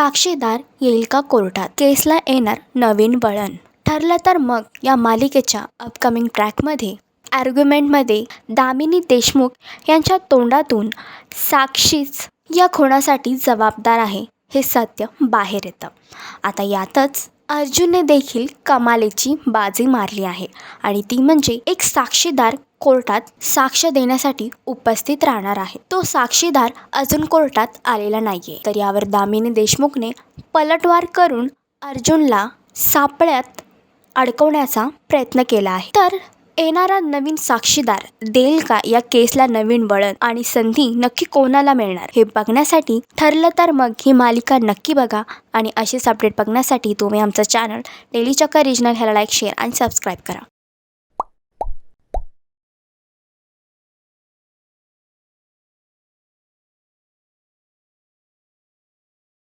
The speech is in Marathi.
साक्षीदार येईल का कोर्टात? केसला येणार नवीन वळण. ठरलं तर मग या मालिकेच्या अपकमिंग ट्रॅकमध्ये आर्ग्युमेंटमध्ये दामिनी देशमुख यांच्या तोंडातून साक्षीच या खुणासाठी जबाबदार आहे हे सत्य बाहेर येतं. आता यातच अर्जुनने देखील कमालीची बाजी मारली आहे आणि ती म्हणजे एक साक्षीदार कोर्टात साक्ष देण्यासाठी उपस्थित राहणार आहे. तो साक्षीदार अजून कोर्टात आलेला नाहीये. तर यावर दामिनी देशमुखने पलटवार करून अर्जुनला सापळ्यात अडकवण्याचा प्रयत्न केला आहे. तर येणारा नवीन साक्षीदार देईल का या केसला नवीन वळण आणि संधी नक्की कोणाला मिळणार? हे बघण्यासाठी ठरलं तर मग ही मालिका नक्की बघा आणि असेच अपडेट बघण्यासाठी तुम्ही आमचं चॅनल डेली चक्कर रिजनल ह्याला लाईक शेअर आणि सबस्क्राईब करा.